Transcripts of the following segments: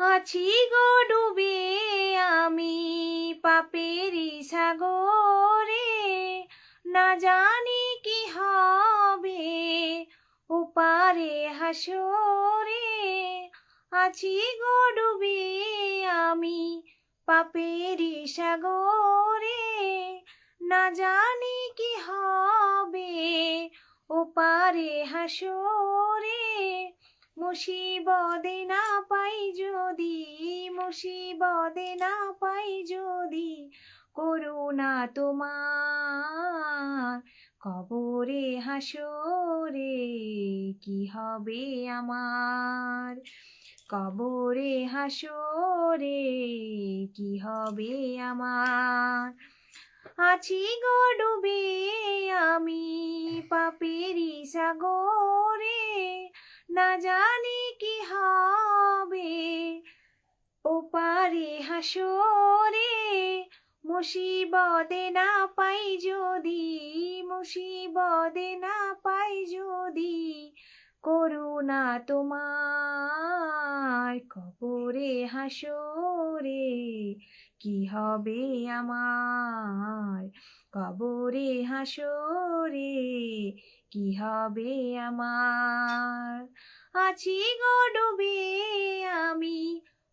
আছি গো ডুবে আমি পাপেরি সাগরে। না জানি কি হবে ওপারে হাসরে। আছি গো ডুবে আমি পাপেরি সাগরে। না জানি কি হবে ওপারে হাসরে। মুসিবদে না পাই যদি মুসিবদে না পাই, যদি করুণা তোমার, কবরে হাসরে কি হবে আমার? কবরে হাসরে কি হবে আমার? আছি গো ডুবে আমি পাপেরি সাগরে, না জানি হাসরে মুসিবদে না পাই যদি মুসিবদে না পাই যদি করুণা তোমার কবরে হাসরে, কি হবে আমার কবরে হাসরে, কি হবে আমার? আছি গো ডুবে আমি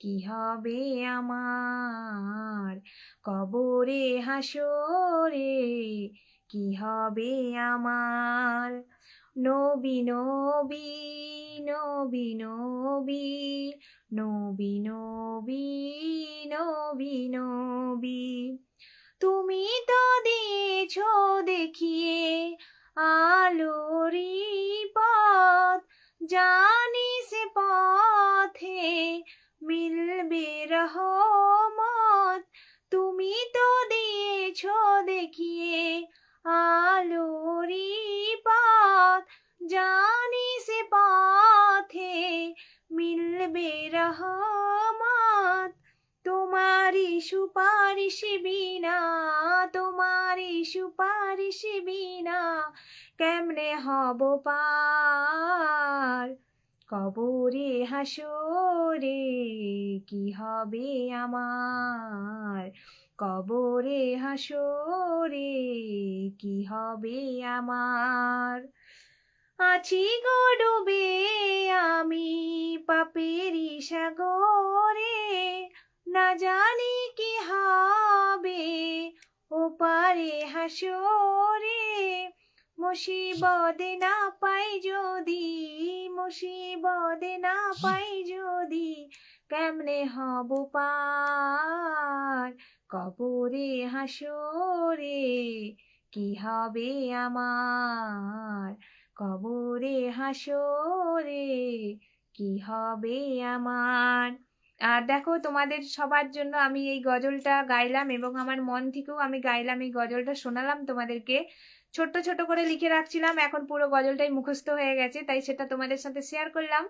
কি হবে আমার? কবরে হাসরে কি হবে আমার? নবী নবী নবী নবী নবী নবী নবী নবী। তুমি তো দিয়েছ দেখিয়ে আলোরি পথ জানি সে পথে মিলবে রহমত। তুমি তো দিয়েছ দেখিয়ে আলোরি পথ। জানি সে পথে মিলবে রহমত। তোমারি সুপারিশ বিনা তোমারি সুপারিশ বিনা, কেমনে হব পার? কবরে হাসরে কি হবে আমার? কবরে হাসরে কি হবে আমার? আছি গো ডুবে আমি পাপেরি সাগরে, না জানি কি হবে ওপারে হাসরে মুসিবদে না পাই যদি, মুসিবদে না পাই যদি, কেমনে হব পার? কবরে হাসরে কি হবে আমার? কবরে হাসরে কি হবে আমার? আর দেখো, তোমাদের সবার জন্য আমি এই গজলটা গাইলাম এবং আমার মন থেকেও আমি গাইলাম, এই গজলটা শোনালাম তোমাদেরকে। ছোট্ট ছোট করে লিখে রাখছিলাম, এখন পুরো গজলটাই মুখস্থ হয়ে গেছে, তাই সেটা তোমাদের সাথে শেয়ার করলাম।